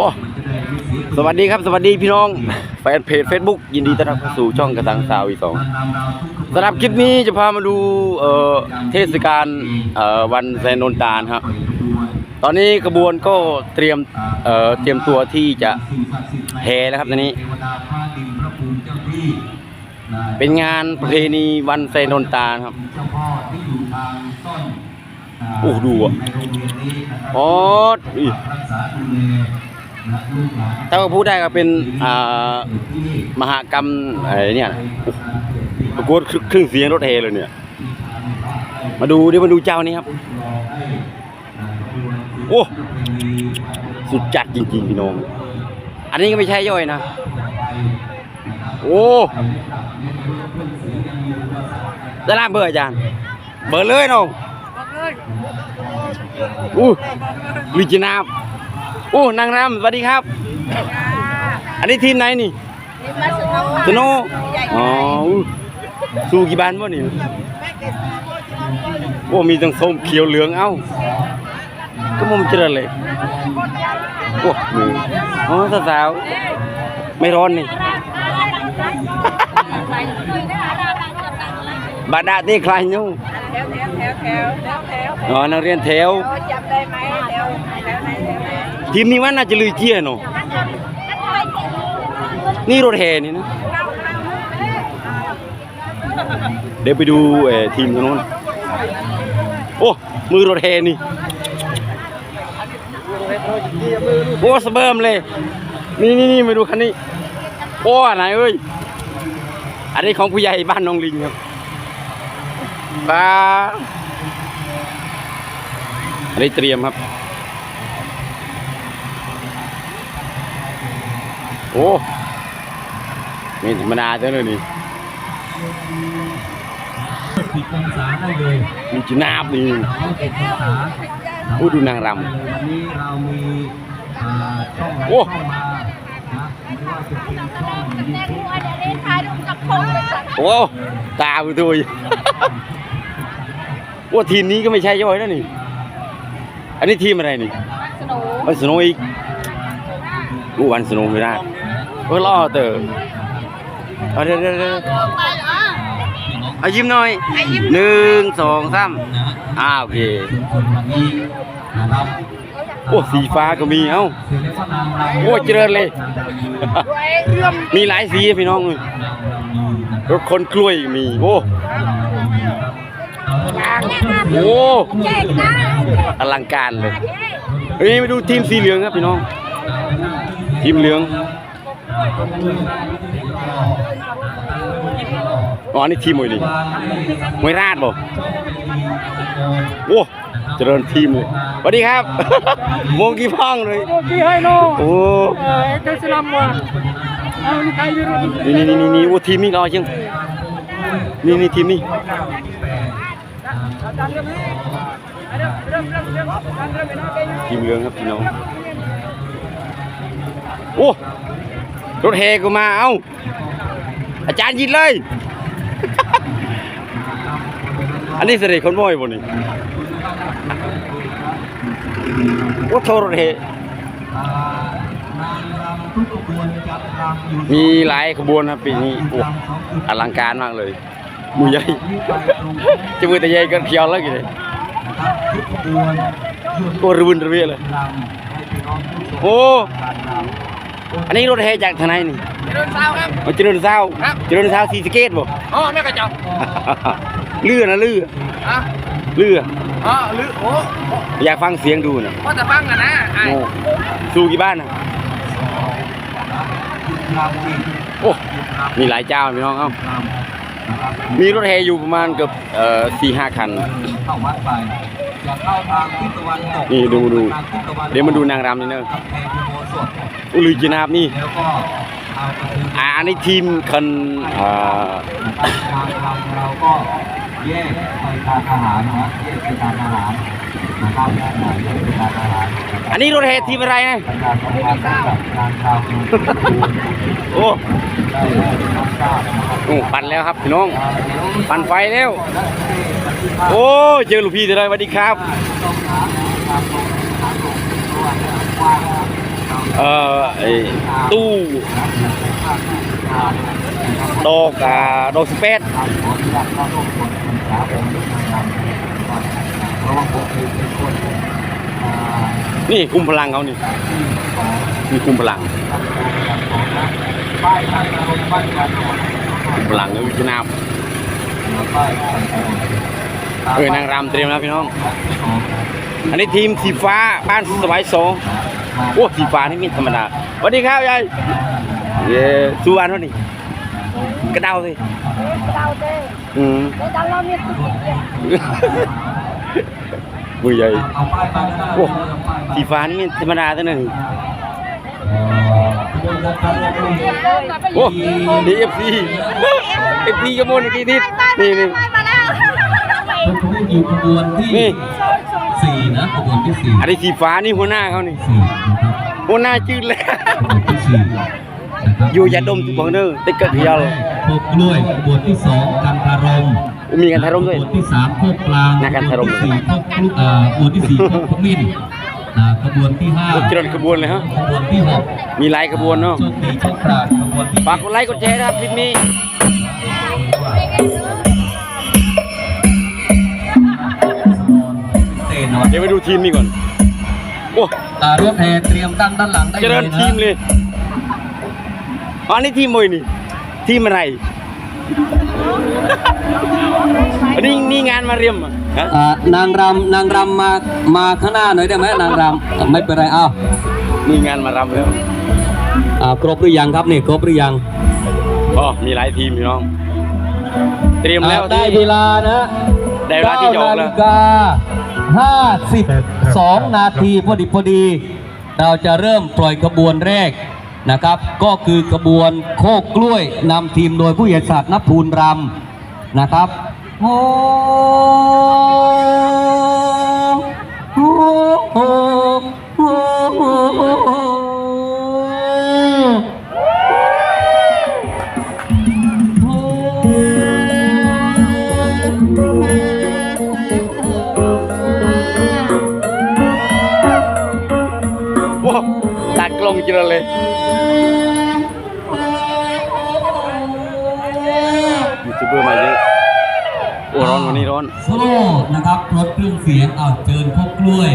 อ้สวัสดีครับสวัสดีพี่น้อง แฟนเพจ Facebook ยินดีต้อนรับเข้าสู่ช่องกระตังสาวอีสองสำหรับคลิปนี้จะพามาดูเอ่อเทศกาลเอ่อวันแซนโนนตาลครับตอนนี้ขบวนก็เตรียมเอ่อเตรียมตัวที่จะแห่แล้วครับตอนนี้ เป็นงานประเพณีวันแซนโนนตาลครับโอ้ดูอะอ๋ออุ๊ย ถ้าว่าพูดได้ก็เป็นอ่ามหากรรมอะไรเนี่ยโอ้ประกวดเครื่องเสียงรถเฮเลยเนี่ย มาดูเดี๋ยวมาดูเจ้านี้ครับ โอ้สุดจัดจริงๆพี่น้อง อันนี้ก็ไม่ใช่ย่อยนะ โอ้ได้ล่าเบอร์อาจารย์ เบอร์เลยน้องอู้วิจินาบ อู้นางรำสวัสดีครับ อันนี้ทีมไหนนี่มาสนุกสโนอ๋ออู้สู้กี่บานวะนี่โอ้มีทั้งส้มเขียวเหลืองเอ้าก็มุมเจริญเลยโอ้มืออ๋อสาวๆไม่ร้อนนี่บาดาเต้คลายนู่แถวแถวแถวแถวแถวแถวอ๋อนักเรียนแถวเราจำได้ไหมแถวแถวไหนแถวไหน ทีมนี้ว่าน่าจะลือเจียเนาะนี่รถแห่นี่นะ เดี๋ยวไปดูเอทีมตรงโน้นโอ้ มือรถแห่นี่ โอ้สเบิมเลย นี่นี่นี่มาดูคันนี้ โอ้ไหนเอ้ย อันนี้ของผู้ใหญ่บ้านน้องลิงครับปลาอันนี้เตรียมครับ โอ้ไม่ธรรมดาเจ้าเลยนี่สิบองศาได้เลยมีจีนาบนี่ร้อยเอ็ดองศาโอ้ดูนางรวันนี้เรามีอ่าช่องไหนโอ้เข้ามานะไม่ว่าจะเป็นช่องยูทูบำโอ้ตาไปตัวโอ้ทีมนี้ก็ไม่ใช่ย่อยนะนี่ อันนี้ทีมอะไรนี่เอ้ยสโนว์อีกกูวันสโนว์ไม่ได้ เออล่อเตอร์เอาเดี๋ยวเดี๋ยวเดี๋ยวเอายิ้มหน่อยหนึ่งสองสามอ้าวโอเคคนวันนี้นะครับโอ้สีฟ้าก็มีเอ้าศิลปนามเราโอ้เจริญเลย มีหลายสีพี่น้องเลยรถคนกล้วยมีโอ้โอ้อลังการเลยเฮ้ยมาดูทีมสีเหลืองครับพี่น้อง ทีมเหลือง อ๋อนี่ทีมมวยนี่มวยราดบ่โอ้เจริญทีมเลยสวัสดีครับโมงกี่พ้องเลยกี่ให้โน่โอ้เออเจ้าสลัมว่ะเอานี่ใครอยู่นี่นี่นี่นี่นี่โอ้ทีมนี้รอจังนี่นี่ทีมนี้ทีมเหลืองครับพี่น้องโอ้ รถเฮก็มาเอ้าอาจารย์ยินเลย อันนี้สด็จคนบ่อยบ่นี่โอ้โทรถเฮมีหลายขบวนครับปีนี้โอ้อลังการมากเลยหมูใหญ่จะมือแต่ใหญ่ก็เขียวแล้วกี่เลยกขบวนหยุดโอ้รุนระเวียเลยโอ้ อันนี้รถเฮจากทางไหนนี่เดินเช้าครับมันจะเดินเศร้าครับจะเดินเศร้าสีสะเกตบ่ อ๋อแม่กระจอกเลื่อนะเลื่ออะเลื่ออ๋อหรือโอ้อยากฟังเสียงดูนะพ่อจะฟังกันนะไอ้โอ้สู้กี่บ้านนะรำอีกโอ้มีหลายเจ้าพี่น้องเอ้ารำนะครับมีรถแห่อยู่ประมาณเกือบเอ่อสี่ห้าคัน เข้าวัดไป อย่าเข้าทางทิศตะวันตกนี่ดูดูทางทิศตะวันตกเดี๋ยวมาดูนางรำนี่เนอะกำแพงอุโบสถอุลุยจีนาบนี่แล้วก็เอาไปถึงอ่าอันนี้ทีมคันอ่านะครับทางรำเราก็แยกไปทานอาหารนะแยกไปทานอาหารนะครับแยกไปทานอาหารอันนี้รถแห่ทีมอะไรนะประชาสัมพันธ์กับการรำโอ้ ปั่นแล้วครับพี่น้อง ปั่นไฟแล้ว โอ้เจอลูกพี่จะได้สวัสดีครับ เอ่อตู้ดอกดอกสเปดนี่คุมพลังเขานี่มีคุมพลัง ป้ายท่านอารมณ์บ้านกันคุมพลังแล้ววิจนาบป้ายท่านอารมณ์เอ้ยนางรำเตรียมแล้วพี่น้อง อันนี้ทีมสีฟ้าบ้านสวายสองโอ้สีฟ้านี่ไมีธรรมดาสวัสดีครับยายเย้สุวรรณวะนี่กระเดาสิเราเด้อืมในดันเรามีตุ๊กตามือใหญ่เอาป้ายมาก็ได้โอ้สีฟ้านี่ไมีธรรมดาตัวหนึ่ง โอ้ดีเอฟซีเอฟซีกระมวลกี่ทิศนี่นี่มาแล้วเป็นผู้อยู่ขบวนที่นี่สี่นะขบวนที่สี่อันนี้สีฟ้านี่หัวหน้าเขานี่สี่นะครับหัวหน้าจืดเลยขบวนที่สี่นะครับอยู่ยาดมทุกคนเนอะติ๊กเกอร์เดียวโคกกล้วยขบวนที่สองกันทารมมีกันทารมด้วยขบวนที่สามโคกกลางนักกันทารมขบวนที่สี่โคกกล้วยเอ่อขบวนที่สี่โคกขมิ้นอ่า ขบวนที่ห้ารถจรดขบวนเลยฮะขบวนที่หกมีหลายขบวนเนาะโชคดีโชคราดขบวนที่ฝากกดไลค์กดแชร์นะครับคลิปนี้เตนอนเดี๋ยวไปดูทีมนี้ก่อนโอ้อ่ารถแห่เตรียมตั้งด้านหลังได้เจริญนะทีมเลยอ๋อนี่ทีมมวยนี่ ทีมอะไร นี่นี่งานมาเรียมอะฮะอ่านางรำนางรำมามาข้างหน้าหน่อยได้ไหมนางรำอะไม่เป็นไรอ้าวนี่งานมารำแล้วอ่าครบหรือยังครับนี่ครบหรือยังอ๋อมีหลายทีมพี่น้อง เตรียมแล้วอ่าได้ที่เวลานะได้เวลาที่จะออก9แล้วนาฬิกาห้าสิบสองนาทีพอดีพอดี เราจะเริ่มปล่อยขบวนแรก นะครับ ก็คือขบวนโคกกล้วยนำทีมโดยผู้ใหญ่ศักดิ์นภูลรำนะครับโอ้โอ้โอ้โอ้โอ้โอ้ว้าว ตัดกลงจิรเลยยูทูบเบอร์มาเยอะโอ้ร้อนวันนี้ร้อน โซโล่นะครับรถเครื่องเสียงเอาเจิญพกกล้วย